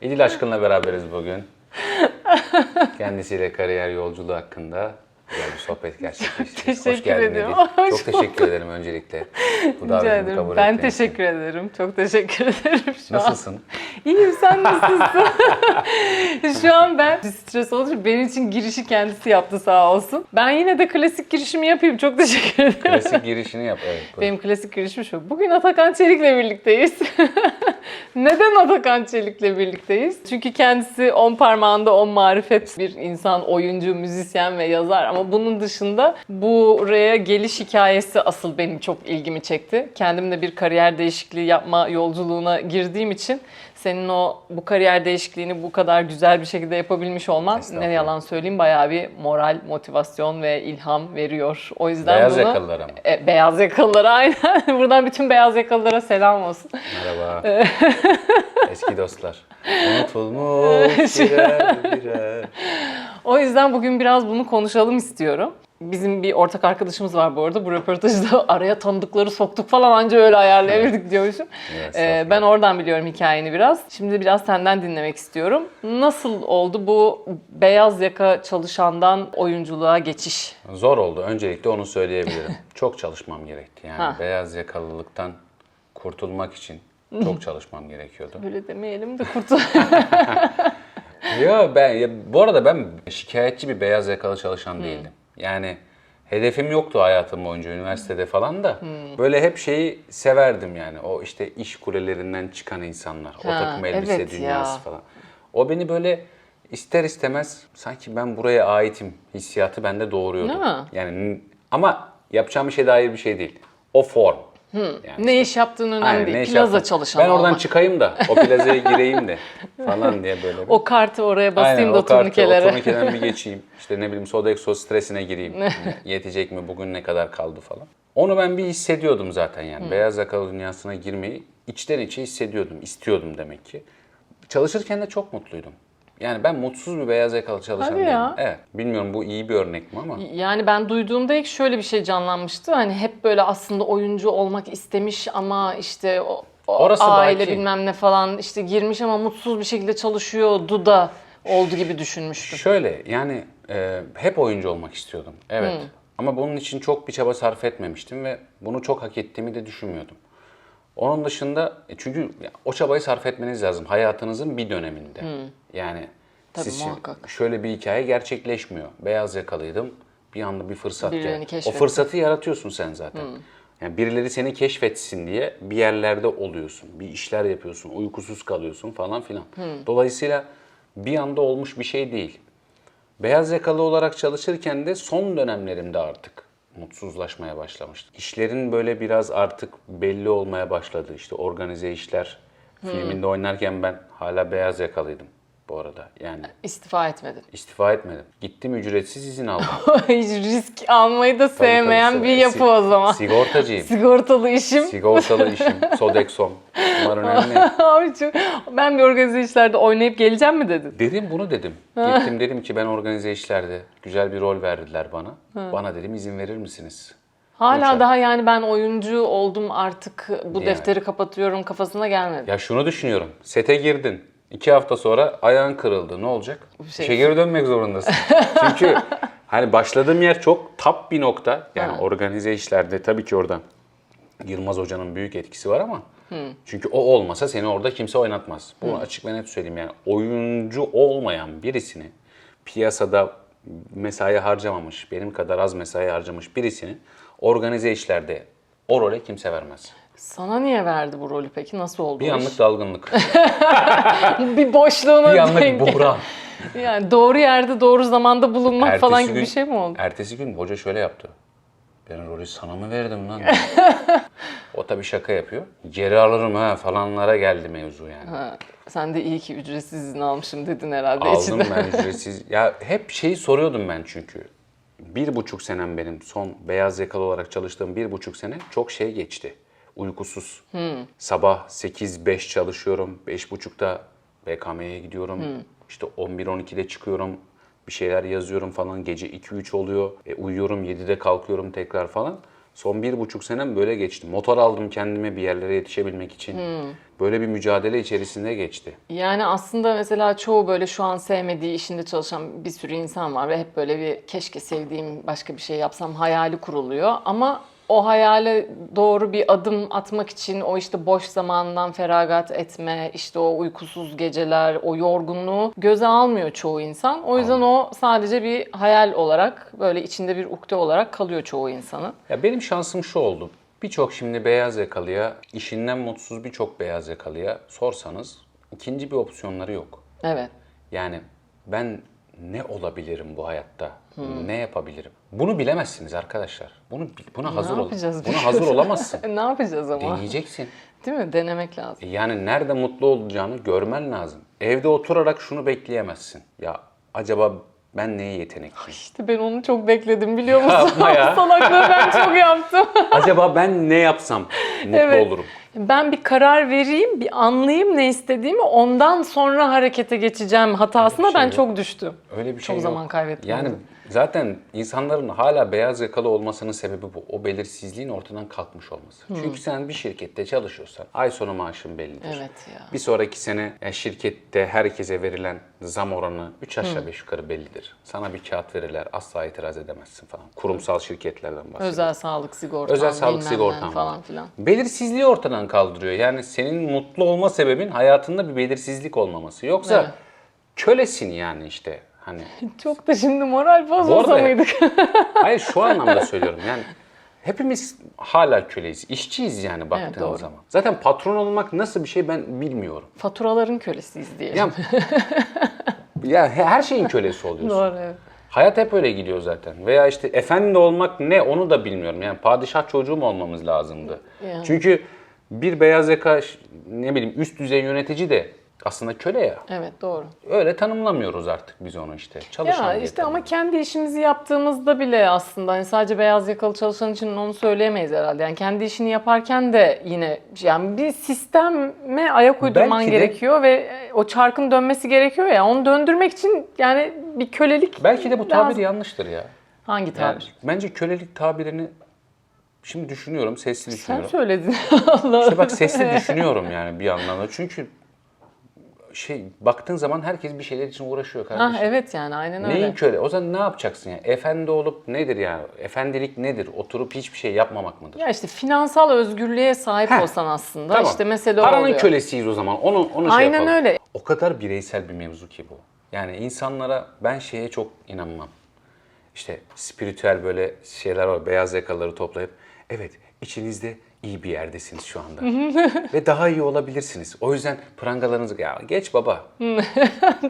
İdil Aşkın'la beraberiz bugün. Kendisiyle kariyer yolculuğu hakkında güzel bir sohbet gerçekleştirdik. Hoş Teşekkür geldin ediyorum. Hoş Çok teşekkür ederim öncelikle. Bu Rica davetimi ederim. kabul Ben ettiğin için. teşekkür ederim. Çok teşekkür ederim şu an. Nasılsın? İyiyim sen nasılsın? şu an ben bir stres olunca benim için girişi kendisi yaptı sağ olsun. Ben yine de klasik girişimi yapayım. Çok teşekkür ederim. Klasik girişini yap. Evet. buyur. Benim klasik girişim şu. Bugün Atakan Çelik'le birlikteyiz. Neden Atakan Çelik'le birlikteyiz? Çünkü kendisi on parmağında on marifet bir insan, oyuncu, müzisyen ve yazar. Ama bunun dışında buraya geliş hikayesi asıl benim çok ilgimi çekti. Kendim de bir kariyer değişikliği yapma yolculuğuna girdiğim için senin o bu kariyer değişikliğini bu kadar güzel bir şekilde yapabilmiş olman ne yalan söyleyeyim bayağı bir moral, motivasyon ve ilham veriyor. O yüzden Beyaz bunu... yakalılar ama. E, beyaz yakalılara aynen. Buradan bütün beyaz yakalılara selam olsun. Merhaba. Eski dostlar. Unutulmuş birer birer. O yüzden bugün biraz bunu konuşalım istiyorum. Bizim bir ortak arkadaşımız var bu arada. Bu röportajı da araya tanıdıkları soktuk falan anca öyle ayarlayabildik diyormuşum. Evet, Ee, ben oradan biliyorum hikayeni biraz. Şimdi biraz senden dinlemek istiyorum. Nasıl oldu bu beyaz yaka çalışandan oyunculuğa geçiş? Zor oldu. Öncelikle onu söyleyebilirim. Çok çalışmam gerekti. Yani Ha. beyaz yakalılıktan kurtulmak için çok çalışmam gerekiyordu. Böyle demeyelim de kurtul. Ya ben ya, bu arada ben şikayetçi bir beyaz yakalı çalışan değildim. Yani hedefim yoktu hayatım boyunca üniversitede falan da. Böyle hep şeyi severdim yani. O işte iş kulelerinden çıkan insanlar. o Ha, takım elbise evet dünyası ya. falan. O beni böyle ister istemez sanki ben buraya aitim hissiyatı bende doğuruyordu. Değil mi? Yani n- ama yapacağım bir şey dair bir şey değil. O form. Yani ne iş yaptığın önemli Aynen, değil. Plaza yaptım? çalışanı Ben oradan olmak. çıkayım da o plazaya gireyim de falan diye böyle. bir- O kartı oraya basayım Aynen, da o turnikelere. O turnikeden bir geçeyim. İşte ne bileyim Sodexo stresine gireyim. Yetecek mi bugün ne kadar kaldı falan. Onu ben bir hissediyordum zaten yani. Beyaz yakalı dünyasına girmeyi içten içe hissediyordum. istiyordum demek ki. Çalışırken de çok mutluydum. Yani ben mutsuz bir beyaz yakalı çalışan Hadi değilim. ya. Evet. Bilmiyorum bu iyi bir örnek mi ama. Yani ben duyduğumda ilk şöyle bir şey canlanmıştı. Hani hep böyle aslında oyuncu olmak istemiş ama işte o, o Orası aile belki. bilmem ne falan işte girmiş ama mutsuz bir şekilde çalışıyordu da oldu gibi düşünmüştüm. Şöyle yani e, hep oyuncu olmak istiyordum. Evet. Ama bunun için çok bir çaba sarf etmemiştim ve bunu çok hak ettiğimi de düşünmüyordum. Onun dışında e, çünkü o çabayı sarf etmeniz lazım hayatınızın bir döneminde. Yani Tabii, siz muhakkak. şöyle bir hikaye gerçekleşmiyor. Beyaz yakalıydım. Bir anda bir fırsat geldi. O fırsatı yaratıyorsun sen zaten. Yani birileri seni keşfetsin diye bir yerlerde oluyorsun. Bir işler yapıyorsun, uykusuz kalıyorsun falan filan. Dolayısıyla bir anda olmuş bir şey değil. Beyaz yakalı olarak çalışırken de son dönemlerimde artık mutsuzlaşmaya başlamıştım. İşlerin böyle biraz artık belli olmaya başladı. İşte organize işler filminde oynarken ben hala beyaz yakalıydım bu arada. Yani İstifa etmedin. istifa etmedim. Gittim ücretsiz izin aldım. Hiç risk almayı da Tabii, sevmeyen tabii, bir yapı si- o zaman. Sigortacıyım. Sigortalı işim. Sigortalı işim. Sodexom. Bunlar önemli. Abi çok- ben bir organize işlerde oynayıp geleceğim mi dedin? Dedim bunu dedim. Gittim dedim ki ben organize işlerde güzel bir rol verdiler bana. Bana dedim izin verir misiniz? Hala Uçak. daha yani ben oyuncu oldum artık bu Yani. defteri kapatıyorum kafasına gelmedi. Ya şunu düşünüyorum. Sete girdin. İki hafta sonra ayağın kırıldı. Ne olacak? şey- İşe geri dönmek zorundasın. Çünkü hani başladığım yer çok tap bir nokta. Yani Ha. organize işlerde tabii ki oradan Yılmaz Hoca'nın büyük etkisi var ama çünkü o olmasa seni orada kimse oynatmaz. Bunu açık ve net söyleyeyim yani oyuncu olmayan birisini piyasada mesai harcamamış, benim kadar az mesai harcamış birisini organize işlerde o role kimse vermez. Sana niye verdi bu rolü peki? Nasıl oldu Bir anlık dalgınlık, bir boşluğuna bir anlık denk- buhran. Yani doğru yerde doğru zamanda bulunmak falan gibi bir şey mi oldu? Ertesi gün hoca şöyle yaptı. Ben rolü sana mı verdim lan? o tabii şaka yapıyor. Geri alırım ha falanlara geldi mevzu yani. Ha, sen de iyi ki ücretsiz izin almışım dedin herhalde Aldım içinde. ben ücretsiz. Ya hep şeyi soruyordum ben çünkü. Bir buçuk senem benim son beyaz yakalı olarak çalıştığım bir buçuk sene çok şey geçti. Uykusuz. Sabah 8-5 çalışıyorum. 5.30'da BKM'ye gidiyorum. İşte 11-12'de çıkıyorum. Bir şeyler yazıyorum falan. Gece 2-3 oluyor. E, uyuyorum 7'de kalkıyorum tekrar falan. Son bir buçuk senem böyle geçti. Motor aldım kendime bir yerlere yetişebilmek için. Böyle bir mücadele içerisinde geçti. Yani aslında mesela çoğu böyle şu an sevmediği işinde çalışan bir sürü insan var ve hep böyle bir keşke sevdiğim başka bir şey yapsam hayali kuruluyor. Ama o hayale doğru bir adım atmak için o işte boş zamandan feragat etme, işte o uykusuz geceler, o yorgunluğu göze almıyor çoğu insan. O yüzden o sadece bir hayal olarak böyle içinde bir ukde olarak kalıyor çoğu insanın. Ya benim şansım şu oldu. Birçok şimdi beyaz yakalıya, işinden mutsuz birçok beyaz yakalıya sorsanız ikinci bir opsiyonları yok. Evet. Yani ben ne olabilirim bu hayatta? Ne yapabilirim? Bunu bilemezsiniz arkadaşlar. Bunu buna hazır ol. yapacağız Buna hazır olamazsın. ne yapacağız ama? Deneyeceksin. Değil mi? Denemek lazım. Yani nerede mutlu olacağını görmen lazım. Evde oturarak şunu bekleyemezsin. Ya acaba ben neye yetenekliyim? İşte ben onu çok bekledim biliyor musun? Yapma ya. Salaklığı ben çok yaptım. acaba ben ne yapsam mutlu Evet. olurum? Ben bir karar vereyim, bir anlayayım ne istediğimi, ondan sonra harekete geçeceğim hatasına şey ben yok. çok düştüm. Öyle bir şey Çok yok. zaman kaybettim Yani. Zaten insanların hala beyaz yakalı olmasının sebebi bu. O belirsizliğin ortadan kalkmış olması. Çünkü sen bir şirkette çalışıyorsan ay sonu maaşın bellidir. Evet ya. Bir sonraki sene yani şirkette herkese verilen zam oranı 3 aşağı 5 yukarı bellidir. Sana bir kağıt verirler asla itiraz edemezsin falan. Kurumsal şirketlerden bahsediyorum. Özel sağlık sigortan, Özel sağlık sigortan falan filan. Belirsizliği ortadan kaldırıyor. Yani senin mutlu olma sebebin hayatında bir belirsizlik olmaması. Yoksa Evet. kölesin yani işte. Hani Çok da şimdi moral bozmasa mıydık? hayır şu anlamda söylüyorum. Yani hepimiz hala köleyiz. İşçiyiz yani baktığın doğru. zaman. Zaten patron olmak nasıl bir şey ben bilmiyorum. Faturaların kölesiyiz diyelim. Ya, ya her şeyin kölesi oluyorsun. Doğru evet. Hayat hep öyle gidiyor zaten. Veya işte efendi olmak ne onu da bilmiyorum. Yani padişah çocuğu mu olmamız lazımdı? Yani. Çünkü bir beyaz yaka ne bileyim üst düzey yönetici de aslında köle ya. Evet doğru. Öyle tanımlamıyoruz artık biz onu işte. Çalışan Ya işte ama kendi işimizi yaptığımızda bile aslında hani sadece beyaz yakalı çalışan için onu söyleyemeyiz herhalde. Yani kendi işini yaparken de yine yani bir sisteme ayak uydurman Belki de- gerekiyor ve o çarkın dönmesi gerekiyor ya. Onu döndürmek için yani bir kölelik Belki de bu tabir lazım. yanlıştır ya. Hangi Yani tabir? bence kölelik tabirini şimdi düşünüyorum, sesli Sen düşünüyorum. söyledin. Allah İşte bak sesli düşünüyorum yani bir yandan da. Çünkü şey baktığın zaman herkes bir şeyler için uğraşıyor kardeşim. Ah evet yani aynen öyle. Neyin köle? O zaman ne yapacaksın yani? Efendi olup nedir yani? Efendilik nedir? Oturup hiçbir şey yapmamak mıdır? Ya işte finansal özgürlüğe sahip Heh, olsan aslında Tamam. işte mesele Paranın oluyor. kölesiyiz o zaman. Onu onu şey Aynen yapalım. öyle. O kadar bireysel bir mevzu ki bu. Yani insanlara ben şeye çok inanmam. İşte spiritüel böyle şeyler var. Beyaz yakalıları toplayıp evet içinizde iyi bir yerdesiniz şu anda. Ve daha iyi olabilirsiniz. O yüzden prangalarınızı ya geç baba.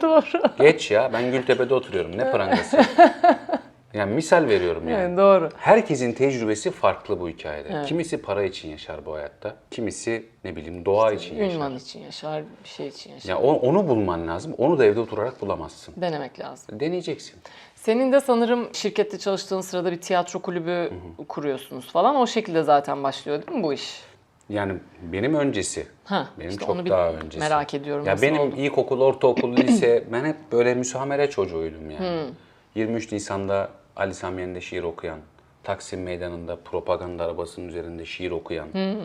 Doğru. Geç ya. Ben Gültepe'de oturuyorum. Ne prangası? Yani misal veriyorum yani. Evet, doğru. Herkesin tecrübesi farklı bu hikayede. Kimisi para için yaşar bu hayatta. Kimisi ne bileyim doğa için yaşar. Ünvan için yaşar, bir şey için yaşar. Ya o- onu bulman lazım. Onu da evde oturarak bulamazsın. Denemek lazım. Deneyeceksin. Senin de sanırım şirkette çalıştığın sırada bir tiyatro kulübü kuruyorsunuz falan. O şekilde zaten başlıyor değil mi bu iş? Yani benim öncesi. Ha, benim işte çok onu daha öncesi. merak ediyorum Ya benim oldu? ilkokul, ortaokul, lise ben hep böyle müsamere çocuğuydum yani. Hmm. 23 Nisan'da Ali Sami Yen'de şiir okuyan, Taksim Meydanı'nda propaganda arabasının üzerinde şiir okuyan, Hmm.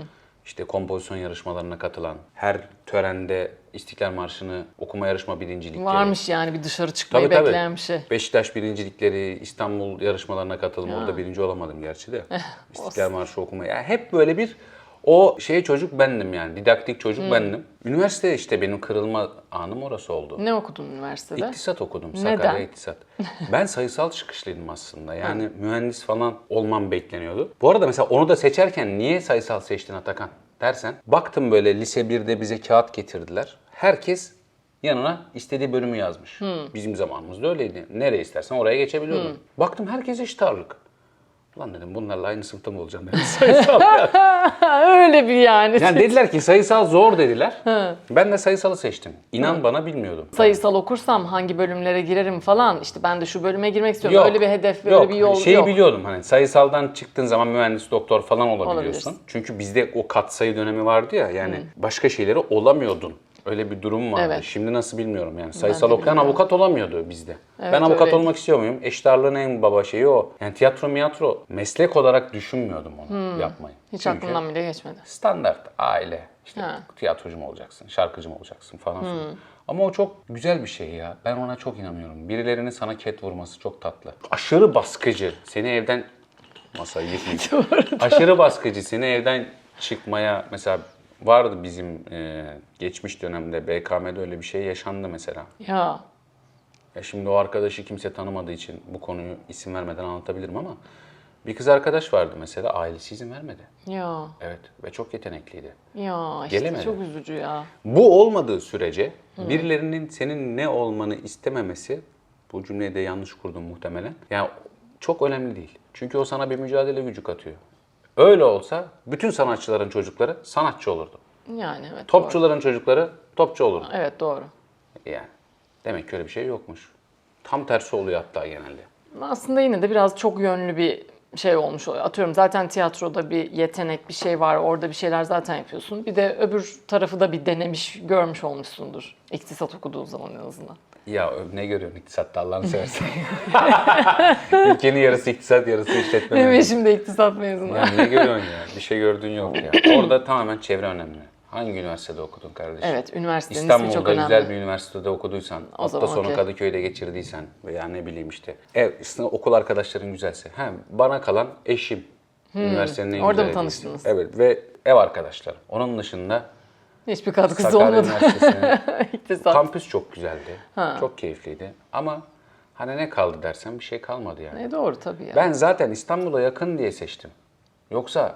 İşte kompozisyon yarışmalarına katılan, her törende İstiklal Marşı'nı okuma yarışma birincilikleri. Varmış yani bir dışarı çıkmayı Tabii tabii. bekleyen bir şey. Beşiktaş birincilikleri, İstanbul yarışmalarına katıldım. Orada birinci olamadım gerçi de. İstiklal Marşı okuma. Yani hep böyle bir o şey çocuk bendim yani. Didaktik çocuk bendim. Üniversite işte benim kırılma anım orası oldu. Ne okudun üniversitede? İktisat okudum. Neden? Sakarya İktisat. Ben sayısal çıkışlıydım aslında. Yani mühendis falan olmam bekleniyordu. Bu arada mesela onu da seçerken niye sayısal seçtin Atakan dersen. Baktım böyle lise 1'de bize kağıt getirdiler. Herkes yanına istediği bölümü yazmış. Bizim zamanımızda öyleydi. Nereye istersen oraya geçebiliyordun. Baktım herkes eşit ağırlık. Ulan dedim bunlarla aynı sınıfta mı olacağım dedim. Sayısal. Öyle bir yani. Yani dediler ki sayısal zor dediler. Ben de sayısalı seçtim. İnan bana bilmiyordum. Sayısal okursam hangi bölümlere girerim falan. İşte ben de şu bölüme girmek istiyorum. Yok. Öyle bir hedef, böyle bir yol Şeyi yok. biliyordum hani sayısaldan çıktığın zaman mühendis, doktor falan olabiliyorsun. Olabilirsin. Çünkü bizde o katsayı dönemi vardı ya yani başka şeyleri olamıyordun. Öyle bir durum vardı. Evet. Şimdi nasıl bilmiyorum yani. Sayısal de okuyan avukat olamıyordu bizde. Evet, ben avukat öyleydi. olmak istiyor muyum? Eşitarlığın en baba şeyi o. Yani tiyatro miyatro meslek olarak düşünmüyordum onu yapmayı. Hmm. Hiç Çünkü aklımdan bile geçmedi. standart aile. İşte Ha. tiyatrocu mu olacaksın, şarkıcı mı olacaksın falan filan. Ama o çok güzel bir şey ya. Ben ona çok inanıyorum. Birilerinin sana ket vurması çok tatlı. Aşırı baskıcı. Seni evden masayı yıkmayayım. Aşırı baskıcı. Seni evden çıkmaya mesela vardı bizim e, geçmiş dönemde BKM'de öyle bir şey yaşandı mesela. Ya Ya şimdi o arkadaşı kimse tanımadığı için bu konuyu isim vermeden anlatabilirim ama bir kız arkadaş vardı mesela ailesi izin vermedi. ya Evet ve çok yetenekliydi. ya işte Gelemedi. çok üzücü ya. Bu olmadığı sürece birilerinin senin ne olmanı istememesi, bu cümleyi de yanlış kurdum muhtemelen. Yani çok önemli değil. Çünkü o sana bir mücadele gücü katıyor. Öyle olsa bütün sanatçıların çocukları sanatçı olurdu. Yani evet. Doğru. Topçuların çocukları topçu olurdu. Evet doğru. Yani demek ki öyle bir şey yokmuş. Tam tersi oluyor hatta genelde. Aslında yine de biraz çok yönlü bir şey olmuş oluyor. Atıyorum zaten tiyatroda bir yetenek, bir şey var. Orada bir şeyler zaten yapıyorsun. Bir de öbür tarafı da bir denemiş, görmüş olmuşsundur. İktisat okuduğun zaman en azından. Ya ne görüyorsun iktisatta Allah'ını seversen. Ülkenin yarısı iktisat yarısı işletme. Benim mezunu. eşim de iktisat mezunu. Ya ne görüyorsun ya? Bir şey gördüğün yok ya. Orada tamamen çevre önemli. Hangi üniversitede okudun kardeşim? Evet, üniversitenin İstanbul'da ismi çok önemli. güzel bir üniversitede okuduysan, O hafta zaman sonu okey. Kadıköy'de geçirdiysen veya ne bileyim işte. Ev, işte okul arkadaşların güzelse. Ha, bana kalan eşim. Üniversitenin en Hmm. Orada mı tanıştınız? Evet ve ev arkadaşlarım. Onun dışında Hiçbir katkısı Sakarya olmadı. İktisat. kampüs çok güzeldi. Çok keyifliydi. Ama hani ne kaldı dersen bir şey kalmadı yani. E doğru tabii ya. Ben zaten İstanbul'a yakın diye seçtim. Yoksa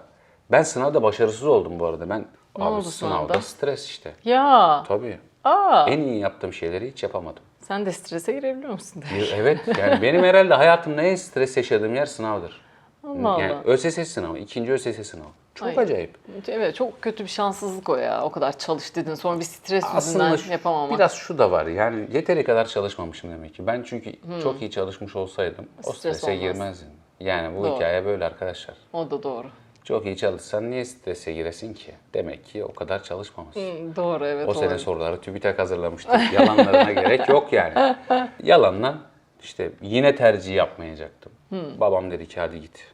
ben sınavda başarısız oldum bu arada. Ben Ne abi sınavda sınavda? stres işte. Ya. Tabii. Aa. En iyi yaptığım şeyleri hiç yapamadım. Sen de strese girebiliyor musun? Bir- Evet yani benim herhalde hayatımda en stres yaşadığım yer sınavdır. Allah Yani Allah. ÖSS sınavı, ikinci ÖSS sınavı. Çok Ay. acayip. Evet çok kötü bir şanssızlık o ya. O kadar çalış dedin sonra bir stres Aslında yüzünden yapamamak. biraz şu da var yani yeteri kadar çalışmamışım demek ki. Ben çünkü çok iyi çalışmış olsaydım o Hmm. Stres strese olmaz. girmezdim. Yani bu Doğru. hikaye böyle arkadaşlar. O da doğru. Çok iyi çalışsan niye strese giresin ki? Demek ki o kadar çalışmamışsın. Hı, Doğru evet. O sene doğru. soruları TÜBİTAK hazırlamıştı. Yalanlarına gerek yok yani. Yalandan işte yine tercih yapmayacaktım. Babam dedi ki hadi git.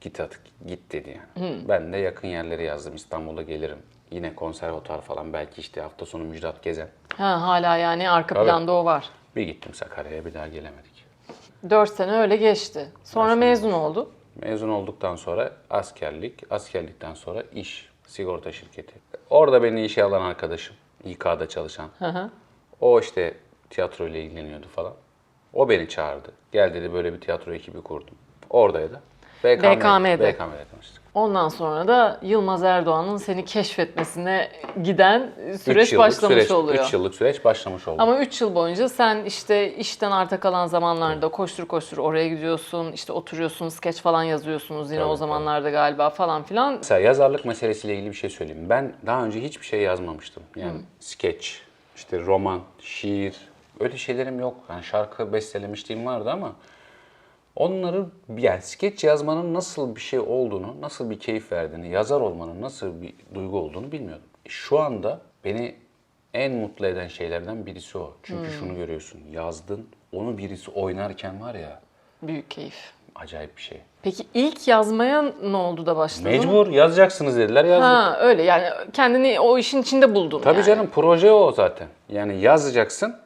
Git hadi git dedi yani. Ben de yakın yerleri yazdım. İstanbul'a gelirim. Yine konservatuar falan belki işte hafta sonu Müjdat Gezen. Ha, hala yani arka Tabii. planda o var. Bir gittim Sakarya'ya bir daha gelemedik. Dört sene öyle geçti. Sonra mezun oldu. Mezun olduktan sonra askerlik, askerlikten sonra iş, sigorta şirketi. Orada beni işe alan arkadaşım, İK'da çalışan. hı. O işte tiyatro ile ilgileniyordu falan. O beni çağırdı. Gel dedi böyle bir tiyatro ekibi kurdum. Oradaydı. BKM, BKM'de. BKM'de tanıştık. Ondan sonra da Yılmaz Erdoğan'ın seni keşfetmesine giden Üç süreç yıllık başlamış süreç, oluyor. Üç yıllık süreç başlamış oldu. Ama 3 yıl boyunca sen işte işten arta kalan zamanlarda koştur koştur oraya gidiyorsun, işte oturuyorsun, skeç falan yazıyorsunuz yine Tabii, o zamanlarda galiba falan filan. Mesela yazarlık meselesiyle ilgili bir şey söyleyeyim. Ben daha önce hiçbir şey yazmamıştım. Yani skeç, işte roman, şiir öyle şeylerim yok. Yani şarkı bestelemişliğim vardı ama onları yani skeç yazmanın nasıl bir şey olduğunu, nasıl bir keyif verdiğini, yazar olmanın nasıl bir duygu olduğunu bilmiyordum. Şu anda beni en mutlu eden şeylerden birisi o. Çünkü şunu görüyorsun. Yazdın, onu birisi oynarken var ya Büyük keyif. acayip bir şey. Peki ilk yazmaya ne oldu da başladın? Mecbur yazacaksınız dediler yazdık. Ha öyle yani kendini o işin içinde buldun Tabii yani. canım proje o zaten. Yani yazacaksın.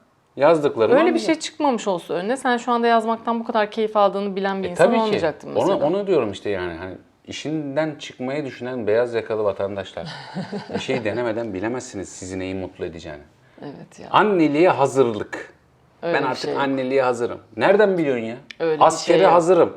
Yazdıklarını Öyle bir şey çıkmamış olsa önüne sen şu anda yazmaktan bu kadar keyif aldığını bilen bir E, insan olmayacaktın mesela. Onu, onu diyorum işte yani. Hani işinden çıkmayı düşünen beyaz yakalı vatandaşlar. bir şey denemeden bilemezsiniz sizi neyi mutlu edeceğini. Evet ya. Anneliğe hazırlık. Öyle ben artık şey yok. anneliğe hazırım. Nereden biliyorsun ya? Öyle askere şey yok. hazırım.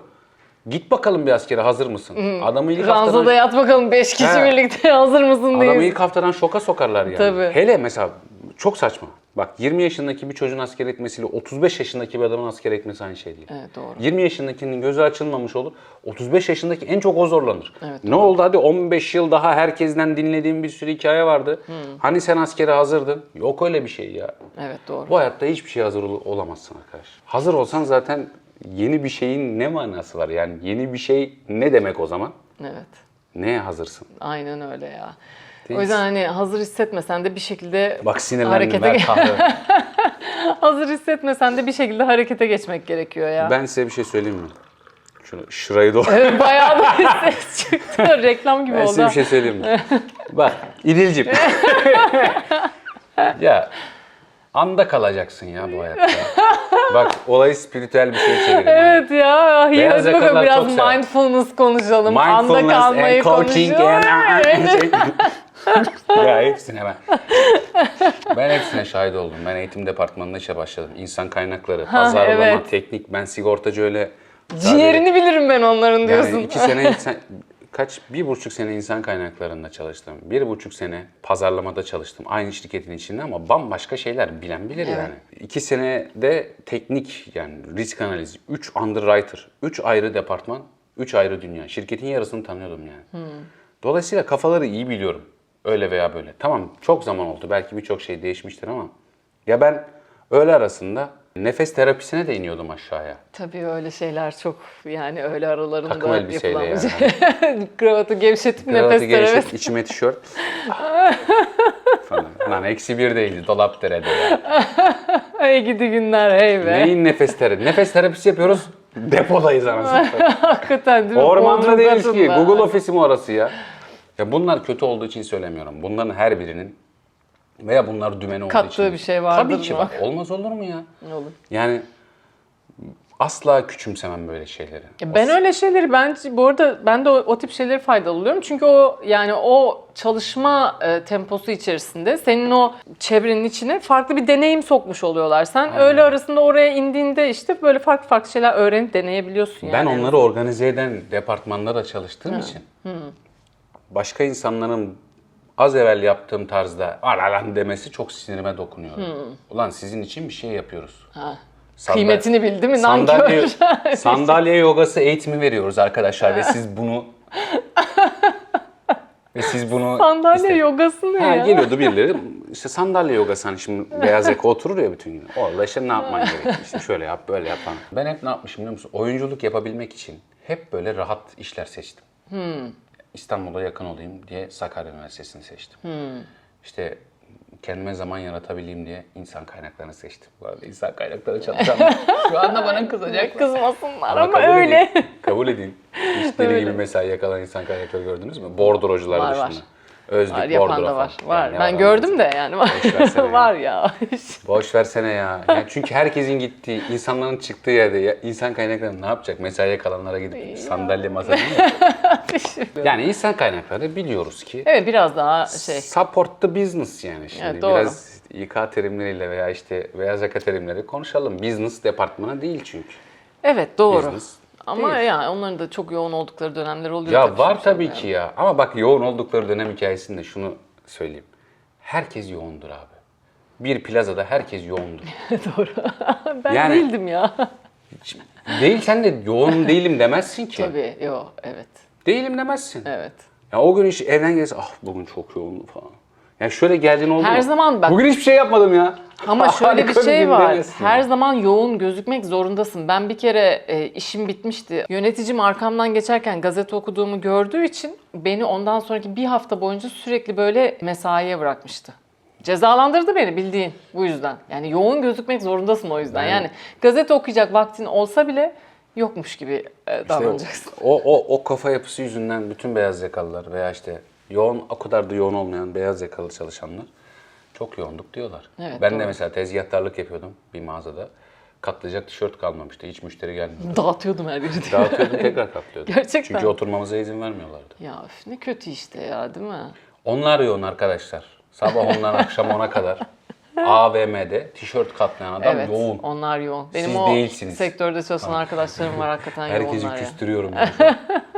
Git bakalım bir askere hazır mısın? Adamı ilk haftadan, Ranzada yat bakalım 5 kişi He. birlikte hazır mısın diye. adamı ilk haftadan şoka sokarlar yani. Tabii. Hele mesela çok saçma. Bak 20 yaşındaki bir çocuğun asker etmesiyle 35 yaşındaki bir adamın asker etmesi aynı şey değil. Evet doğru. 20 yaşındakinin gözü açılmamış olur. 35 yaşındaki en çok o zorlanır. Evet, ne oldu hadi 15 yıl daha herkesten dinlediğim bir sürü hikaye vardı. Hmm. Hani sen askere hazırdın? Yok öyle bir şey ya. Evet doğru. Bu hayatta hiçbir şey hazır ol- olamazsın arkadaş. Hazır olsan zaten yeni bir şeyin ne manası var? Yani yeni bir şey ne demek o zaman? Evet. Neye hazırsın? Aynen öyle ya. O yüzden hani hazır hissetmesen de bir şekilde Bak sinirlendim harekete ver ge- kahve. hazır hissetmesen de bir şekilde harekete geçmek gerekiyor ya. ben size bir şey söyleyeyim mi? Şunu şurayı da Evet, bayağı da bir ses çıktı. Reklam gibi Ben oldu. size bir şey söyleyeyim mi? Bak İdil'cim. ya anda kalacaksın ya bu hayatta. Bak olayı spiritüel bir şey çevirin. Evet ya. İyi, Beyaz yakalılar biraz mindfulness konuşalım. Anda Mindfulness kalmayı and coaching konuşalım. and... Evet. ya hepsine ben. Ben hepsine şahit oldum. Ben eğitim departmanında işe başladım. İnsan kaynakları, pazarlama, evet. teknik. Ben sigortacı öyle... Ciğerini bilirim ben onların diyorsun. Yani iki sene insan, kaç bir buçuk sene insan kaynaklarında çalıştım. Bir buçuk sene pazarlamada çalıştım. Aynı şirketin içinde ama bambaşka şeyler bilen bilir yani. İki sene de teknik yani risk analizi. Üç underwriter. Üç ayrı departman. Üç ayrı dünya. Şirketin yarısını tanıyordum yani. Dolayısıyla kafaları iyi biliyorum. Öyle veya böyle. Tamam çok zaman oldu. Belki birçok şey değişmiştir ama. Ya ben öğle arasında nefes terapisine de iniyordum aşağıya. Tabii öyle şeyler çok yani öyle aralarında Takım elbiseyle şey. Kravatı gevşetip Kravatı nefes gevşet, terapisi. içime tişört. falan. Lan eksi bir değildi, dolap derede ya. Hey gidi günler hey be. Neyin nefes terapisi? Nefes terapisi yapıyoruz, depodayız anasını. Hakikaten değil mi? Ormanda değiliz ki. Google ofisi mi orası ya? Ya bunlar kötü olduğu için söylemiyorum. Bunların her birinin veya bunlar dümeni olduğu Kattığı için. bir şey vardır Tabii ki mı? var. Olmaz olur mu ya? Olur. Yani asla küçümsemem böyle şeyleri. Ya Ben öyle şeyleri ben bu arada ben de o, o tip şeyleri faydalı buluyorum. Çünkü o yani o çalışma e, temposu içerisinde senin o çevrenin içine farklı bir deneyim sokmuş oluyorlar. Sen öğle arasında oraya indiğinde işte böyle farklı farklı şeyler öğrenip deneyebiliyorsun yani. Ben onları organize eden departmanlarda çalıştığım için başka insanların az evvel yaptığım tarzda aralan demesi çok sinirime dokunuyor. Ulan sizin için bir şey yapıyoruz. Ha. Sandal- Kıymetini bildi mi? Sandalye, sandalye yogası eğitimi veriyoruz arkadaşlar ve siz bunu ve siz bunu Sandalye işte- yogası ne Ha, ya? geliyordu birileri işte sandalye yogası hani şimdi beyaz yaka oturur ya bütün gün. Orada işte ne yapman gerekiyor işte şöyle yap böyle yap falan. Ben hep ne yapmışım biliyor musun? Oyunculuk yapabilmek için hep böyle rahat işler seçtim. İstanbul'a yakın olayım diye Sakarya Üniversitesi'ni seçtim. İşte kendime zaman yaratabileyim diye insan kaynaklarını seçtim. Bu arada insan kaynakları çalışan şu anda bana kızacak. Kızmasınlar ama, kabul öyle. Edin, kabul edin. Deli gibi mesai yakalan insan kaynakları gördünüz mü? Bordrocular Var, dışında. var. Özlük, Var, yapan da var. falan. Var. Yani ben var gördüm de yani var. Ya. var ya. Boş versene ya. Yani çünkü herkesin gittiği, insanların çıktığı yerde ya, insan kaynakları ne yapacak? Mesaiye kalanlara gidip sandalye masa? Yani insan kaynakları biliyoruz ki evet biraz daha şey. support the business yani şimdi. Evet, doğru. Biraz İK terimleriyle veya işte beyaz yaka terimleri konuşalım. Business departmanı değil çünkü. Evet doğru. Business Ama değil. yani onların da çok yoğun oldukları dönemler oluyor. Ya tabii var tabii yani. ki ya. Ama bak yoğun oldukları dönem hikayesinde şunu söyleyeyim. Herkes yoğundur abi. Bir plazada herkes yoğundur. doğru. ben Yani- değildim ya. Değil sen de yoğun değilim demezsin ki. Tabii yok evet. Değilim demezsin. Evet. Ya o gün iş evden gelirse ah bugün çok yoğundu falan. Ya şöyle geldiğin oldu Her mu? zaman bak- Bugün hiçbir şey yapmadım ya. Ama şöyle bir şey var. Her zaman yoğun gözükmek zorundasın. Ben bir kere e, işim bitmişti. Yöneticim arkamdan geçerken gazete okuduğumu gördüğü için beni ondan sonraki bir hafta boyunca sürekli böyle mesaiye bırakmıştı. Cezalandırdı beni bildiğin bu yüzden. Yani yoğun gözükmek zorundasın o yüzden. Ben- Yani gazete okuyacak vaktin olsa bile yokmuş gibi e, İşte davranacaksın. o, o, o kafa yapısı yüzünden bütün beyaz yakalılar veya işte yoğun o kadar da yoğun olmayan beyaz yakalı çalışanlar çok yoğunduk diyorlar. Evet, ben de doğru. mesela tezgahtarlık yapıyordum bir mağazada. Katlayacak tişört kalmamıştı. Hiç müşteri gelmiyordu. Dağıtıyordum her yeri. Dağıtıyordum tekrar katlıyordum. Gerçekten. Çünkü oturmamıza izin vermiyorlardı. Ya üf, ne kötü işte ya değil mi? Onlar yoğun arkadaşlar. Sabah ondan akşam ona kadar. AVM'de tişört katlayan adam evet, yoğun. onlar yoğun. Benim Siz o değilsiniz. sektörde çalışan arkadaşlarım var hakikaten Herkesi yoğunlar ya. küstürüyorum. an.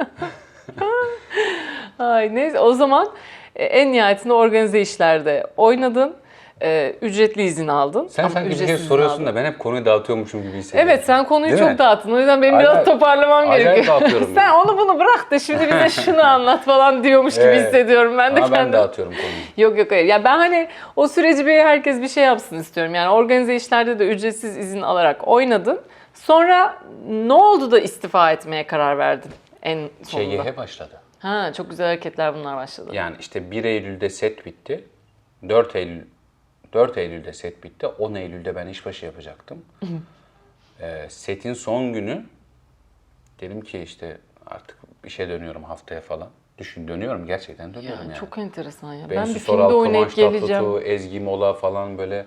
Ay neyse o zaman e, en nihayetinde organize işlerde oynadın. e, ücretli izin aldın. Sen Ama sanki bir ücretsiz izin soruyorsun aldın. da ben hep konuyu dağıtıyormuşum gibi hissediyorum. Evet sen konuyu Değil çok mi? dağıttın. O yüzden benim biraz Acayip- toparlamam acayip gerekiyor. dağıtıyorum sen ben. onu bunu bırak da şimdi bize şunu anlat falan diyormuş gibi Evet. hissediyorum ben de Ama ben kendim. dağıtıyorum konuyu. Yok yok hayır. Ya ben hani o süreci bir herkes bir şey yapsın istiyorum. Yani organize işlerde de ücretsiz izin alarak oynadın. Sonra ne oldu da istifa etmeye karar verdin en sonunda? ÇGH başladı. Ha çok güzel hareketler bunlar başladı. Yani işte 1 Eylül'de set bitti. 4 Eylül 4 Eylül'de set bitti. 10 Eylül'de ben işbaşı yapacaktım. Ee, setin son günü dedim ki işte artık işe dönüyorum haftaya falan. Düşün dönüyorum gerçekten dönüyorum yani. Yani çok enteresan ya. Ben ben bir bir filmde oynayıp geleceğim. Tatlıtuğ, Ezgi Mola falan böyle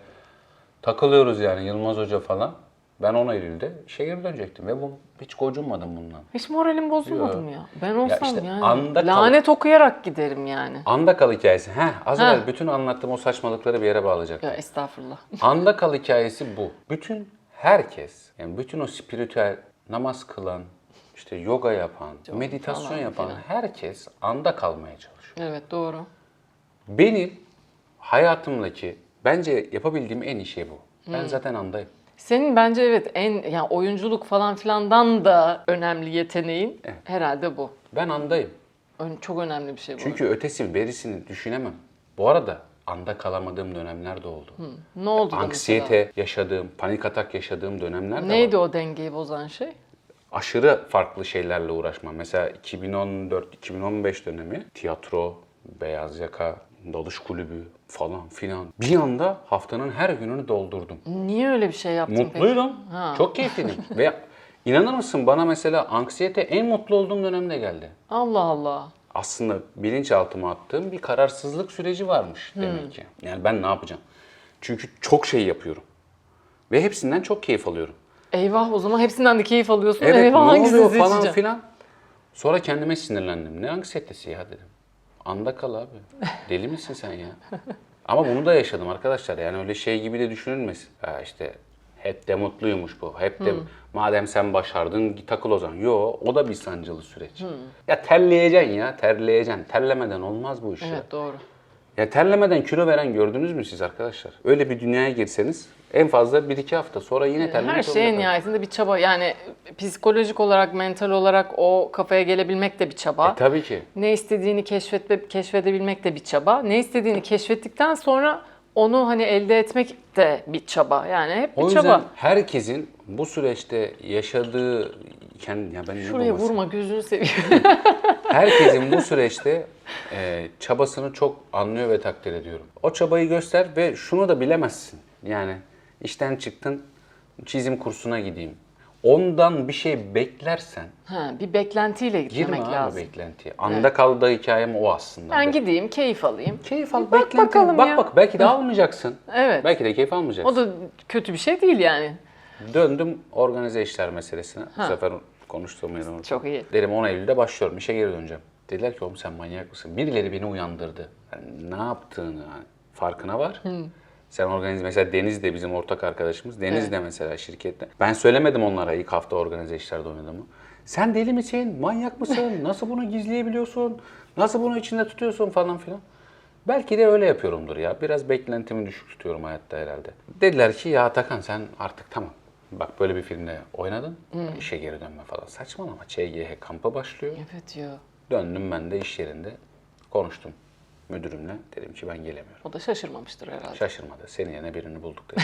takılıyoruz yani Yılmaz Hoca falan. Ben 10 Eylül'de geri dönecektim ve bu hiç gocunmadım bundan. Hiç moralim bozulmadı mı ya? Ben olsam işte yani anda kal- lanet okuyarak giderim yani. Anda kal hikayesi. Heh, az evvel bütün anlattığım o saçmalıkları bir yere bağlayacak. Ya estağfurullah. Anda kal hikayesi bu. Bütün herkes, yani bütün o spiritüel namaz kılan, işte yoga yapan, meditasyon falan yapan filan. herkes anda kalmaya çalışıyor. Evet doğru. Benim hayatımdaki bence yapabildiğim en iyi şey bu. Ben zaten andayım. Senin bence evet en yani oyunculuk falan filandan da önemli yeteneğin herhalde bu. Ben andayım. Ön- Çok önemli bir şey bu. Çünkü ötesi berisini düşünemem. Bu arada anda kalamadığım dönemler de oldu. ne oldu mesela? Anksiyete yaşadığım, panik atak yaşadığım dönemler de var. Neydi o dengeyi bozan şey? aşırı farklı şeylerle uğraşmam. Mesela 2014-2015 dönemi tiyatro, beyaz yaka, dalış kulübü falan filan. Bir anda haftanın her gününü doldurdum. Niye öyle bir şey yaptın peki? Mutluydum. Çok keyifliydim. Ve inanır mısın bana mesela anksiyete en mutlu olduğum dönemde geldi. Allah Allah. Aslında bilinçaltıma attığım bir kararsızlık süreci varmış demek ki. Yani ben ne yapacağım? Çünkü çok şey yapıyorum. Ve hepsinden çok keyif alıyorum. Eyvah o zaman hepsinden de keyif alıyorsun. Evet Eyvah ne hangisini oluyor falan seçeceğim? filan. Sonra kendime sinirlendim. Ne anksiyetesi ya dedim. Anda kal abi. Deli misin sen ya? Ama bunu da yaşadım arkadaşlar. Yani öyle şey gibi de düşünülmesin. Ha işte hep de mutluymuş bu. Hep de madem sen başardın takıl o zaman. Yo o da bir sancılı süreç. Ya terleyeceksin ya terleyeceksin. Terlemeden olmaz bu iş ya. Evet doğru. Ya terlemeden kilo veren gördünüz mü siz arkadaşlar? Öyle bir dünyaya girseniz en fazla 1-2 hafta sonra yine terlemek Her şeyin kalın. nihayetinde bir çaba. Yani psikolojik olarak, mental olarak o kafaya gelebilmek de bir çaba. E, tabii ki. Ne istediğini keşfetme, keşfedebilmek de bir çaba. Ne istediğini keşfettikten sonra onu hani elde etmek de bir çaba. Yani hep bir O yüzden çaba. herkesin bu süreçte yaşadığı kendi ya ben Şuraya vurma gözünü seveyim. Herkesin bu süreçte e, çabasını çok anlıyor ve takdir ediyorum. O çabayı göster ve şunu da bilemezsin. Yani işten çıktın çizim kursuna gideyim. Ondan bir şey beklersen ha, bir beklentiyle girme gitmemek abi lazım. beklentiye. Anda kaldığı hikayem o aslında. Ben Be- gideyim, keyif alayım. Keyif al, Bak beklenti. bakalım bak ya. bak belki de almayacaksın. Evet. Belki de keyif almayacaksın. O da kötü bir şey değil yani. Döndüm organize işler meselesine. Bu sefer konuştuğum yeri unuttum. Çok iyi. Dedim 10 Eylül'de başlıyorum. işe geri döneceğim. Dediler ki oğlum sen manyak mısın? Birileri beni uyandırdı. Yani ne yaptığını yani farkına var. Sen organize mesela Deniz de bizim ortak arkadaşımız. Deniz de mesela şirkette. Ben söylemedim onlara ilk hafta organize işlerde oynadığımı. Sen deli misin? Manyak mısın? Nasıl bunu gizleyebiliyorsun? Nasıl bunu içinde tutuyorsun falan filan. Belki de öyle yapıyorumdur ya. Biraz beklentimi düşük tutuyorum hayatta herhalde. Dediler ki ya Atakan sen artık tamam. Bak böyle bir filmde oynadın. işe geri dönme falan. Saçmalama. ÇGH kampı başlıyor. Evet ya. Döndüm ben de iş yerinde konuştum müdürümle. Dedim ki ben gelemiyorum. O da şaşırmamıştır herhalde. Şaşırmadı. Senin yerine birini bulduk dedi.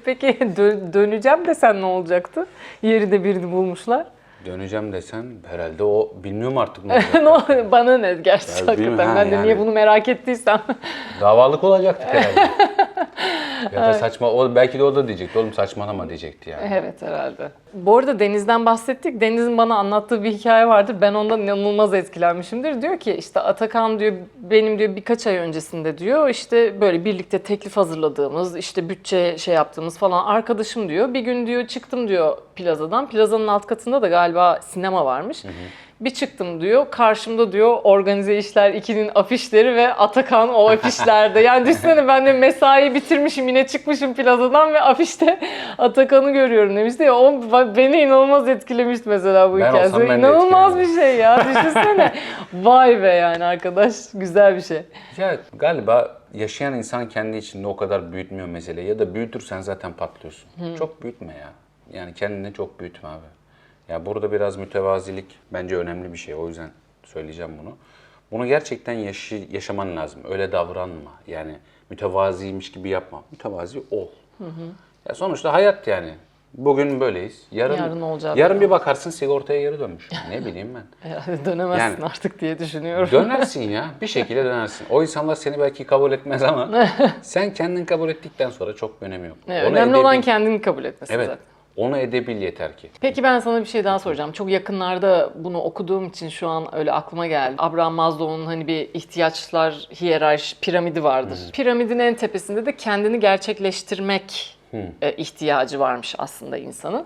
Peki dö- döneceğim desen ne olacaktı? Yeri de birini bulmuşlar. Döneceğim desen herhalde o bilmiyorum artık ne olacak. Bana ne gerçi hakikaten. Ben de niye yani. bunu merak ettiysem. Davalık olacaktık herhalde. ya da saçma, o, belki de o da diyecekti. Oğlum saçmalama diyecekti yani. evet herhalde. Bu arada Deniz'den bahsettik. Deniz'in bana anlattığı bir hikaye vardır. Ben ondan inanılmaz etkilenmişimdir. Diyor ki işte Atakan diyor benim diyor birkaç ay öncesinde diyor işte böyle birlikte teklif hazırladığımız işte bütçe şey yaptığımız falan arkadaşım diyor. Bir gün diyor çıktım diyor plazadan. Plazanın alt katında da galiba sinema varmış. Bir çıktım diyor. Karşımda diyor organize işler 2'nin afişleri ve Atakan o afişlerde. Yani düşünsene ben de mesai bitirmişim yine çıkmışım plazadan ve afişte Atakan'ı görüyorum demişti ya. O beni inanılmaz etkilemişti mesela bu Ben hikayesi. ben İnanılmaz bir şey ya. Düşünsene. Vay be yani arkadaş. Güzel bir şey. Ya galiba yaşayan insan kendi içinde o kadar büyütmüyor meseleyi ya da büyütürsen zaten patlıyorsun. Çok büyütme ya. Yani kendini çok büyütme abi. Ya burada biraz mütevazilik bence önemli bir şey. O yüzden söyleyeceğim bunu. Bunu gerçekten yaşı, yaşaman lazım. Öyle davranma. Yani mütevaziymiş gibi yapma. Mütevazi ol. Ya sonuçta hayat yani. Bugün böyleyiz. Yarın, Yarın olacağı Yarın bir bakarsın sigortaya geri dönmüş. ne bileyim ben. Herhalde dönemezsin Yani- artık diye düşünüyorum. Dönersin ya. Bir şekilde dönersin. O insanlar seni belki kabul etmez ama sen kendin kabul ettikten sonra çok bir önemi yok. Evet, Onu önemli edebil- olan kendini kabul etmesi Evet. zaten. Onu edebil yeter ki. Peki ben sana bir şey daha soracağım. Çok yakınlarda bunu okuduğum için şu an öyle aklıma geldi. Abraham Maslow'un hani bir ihtiyaçlar hiyerarşi piramidi vardır. Piramidin en tepesinde de kendini gerçekleştirmek e, ihtiyacı varmış aslında insanın.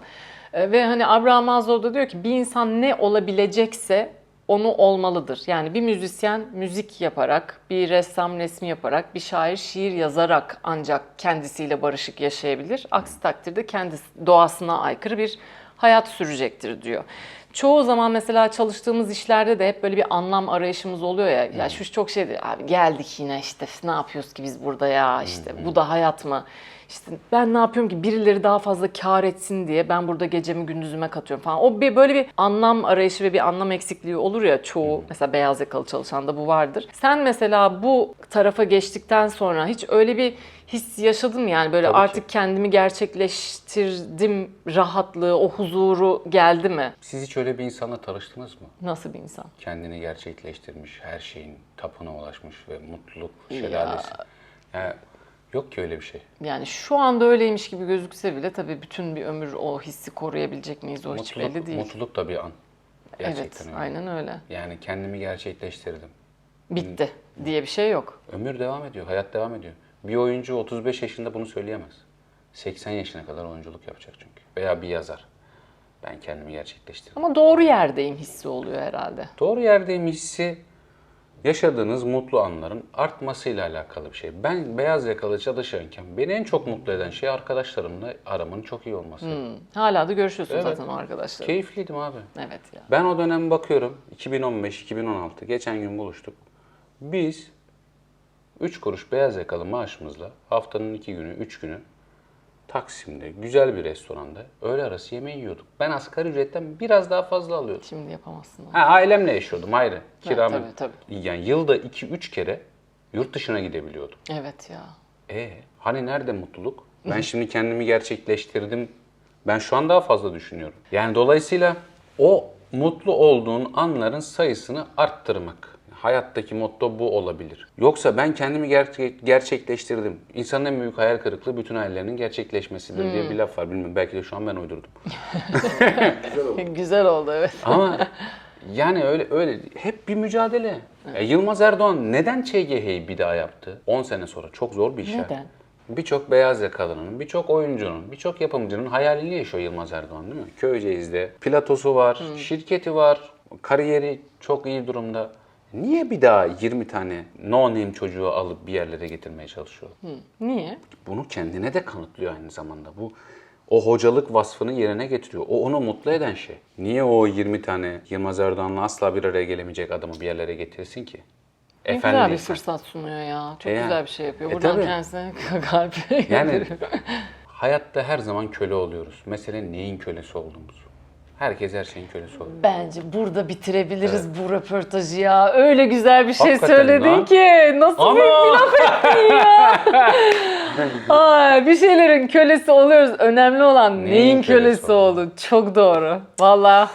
E, Ve hani Abraham Maslow da diyor ki bir insan ne olabilecekse onu olmalıdır. Yani bir müzisyen müzik yaparak, bir ressam resmi yaparak, bir şair şiir yazarak ancak kendisiyle barışık yaşayabilir. Aksi takdirde kendi doğasına aykırı bir hayat sürecektir diyor. Çoğu zaman mesela çalıştığımız işlerde de hep böyle bir anlam arayışımız oluyor ya. Ya şu çok şeydir abi geldik yine işte ne yapıyoruz ki biz burada ya işte bu da hayat mı? İşte ben ne yapıyorum ki birileri daha fazla kar etsin diye ben burada gecemi gündüzüme katıyorum falan. O bir böyle bir anlam arayışı ve bir anlam eksikliği olur ya çoğu mesela beyaz yakalı çalışanda bu vardır. Sen mesela bu tarafa geçtikten sonra hiç öyle bir his yaşadın mı yani böyle Tabii ki. artık kendimi gerçekleştirdim rahatlığı, o huzuru geldi mi? Siz hiç öyle bir insanla tanıştınız mı? Nasıl bir insan? Kendini gerçekleştirmiş, her şeyin tapına ulaşmış ve mutluluk şelalesi. Yani yok ki öyle bir şey. Yani şu anda öyleymiş gibi gözükse bile tabii bütün bir ömür o hissi koruyabilecek miyiz o hiç Mutluluk, belli değil. mutluluk da bir an. Gerçekten evet, öyle. aynen öyle. Yani kendimi gerçekleştirdim. Bitti diye bir şey yok. Ömür devam ediyor, hayat devam ediyor. Bir oyuncu 35 yaşında bunu söyleyemez. 80 yaşına kadar oyunculuk yapacak çünkü. Veya bir yazar. Ben kendimi gerçekleştirdim. Ama doğru yerdeyim hissi oluyor herhalde. Doğru yerdeyim hissi yaşadığınız mutlu anların artmasıyla alakalı bir şey. Ben beyaz yakalı çalışırken beni en çok mutlu eden şey arkadaşlarımla aramın çok iyi olması. Hala da görüşüyorsun Evet. zaten o arkadaşlar. Keyifliydim abi. Evet ya. Ben o dönem bakıyorum 2015-2016 geçen gün buluştuk. Biz 3 kuruş beyaz yakalı maaşımızla haftanın 2 günü 3 günü Taksim'de güzel bir restoranda öğle arası yemeği yiyorduk. Ben asgari ücretten biraz daha fazla alıyordum. Şimdi yapamazsın. Ha, ailemle yaşıyordum ayrı. Kiramı. tabii, tabii. Yani yılda 2-3 kere yurt dışına gidebiliyordum. Evet ya. E hani nerede mutluluk? Ben şimdi kendimi gerçekleştirdim. Ben şu an daha fazla düşünüyorum. Yani dolayısıyla o mutlu olduğun anların sayısını arttırmak. Hayattaki motto bu olabilir. Yoksa ben kendimi gerçek, gerçekleştirdim. İnsanın en büyük hayal kırıklığı bütün hayallerinin gerçekleşmesidir diye bir laf var. Bilmiyorum belki de şu an ben uydurdum. Güzel oldu evet. Ama yani öyle öyle hep bir mücadele. Ya Yılmaz Erdoğan neden ÇGH'yi bir daha yaptı? 10 sene sonra çok zor bir iş. yani. Neden? Birçok beyaz yakalının, birçok oyuncunun, birçok yapımcının hayalini yaşıyor Yılmaz Erdoğan değil mi? Köyceğiz'de platosu var, şirketi var, kariyeri çok iyi durumda. Niye bir daha 20 tane no name çocuğu alıp bir yerlere getirmeye çalışıyor? Niye? Bunu kendine de kanıtlıyor aynı zamanda. Bu o hocalık vasfını yerine getiriyor. O onu mutlu eden şey. Niye o 20 tane Yılmaz Erdoğan'la asla bir araya gelemeyecek adamı bir yerlere getirsin ki? Ne güzel bir değilsen. fırsat sunuyor ya. Çok E yani. güzel bir şey yapıyor. E Buradan tabii. kendisine kalp Yani hayatta her zaman köle oluyoruz. Mesele neyin kölesi olduğumuz. Herkes her şeyin kölesi oluyor. Bence burada bitirebiliriz bu röportajı ya. Öyle güzel bir şey Hakikaten söyledin lan. ki. Nasıl bir laf ettin ya. Ay, bir şeylerin kölesi oluyoruz. Önemli olan neyin, Neyin kölesi, kölesi oldu. Çok doğru. Valla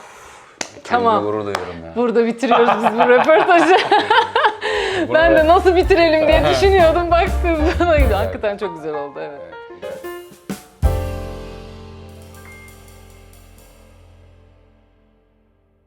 Tamam. Gurur duyuyorum ya. burada bitiriyoruz biz bu röportajı. ben de nasıl bitirelim diye düşünüyordum. Baktım. Hakikaten çok güzel oldu evet. Evet.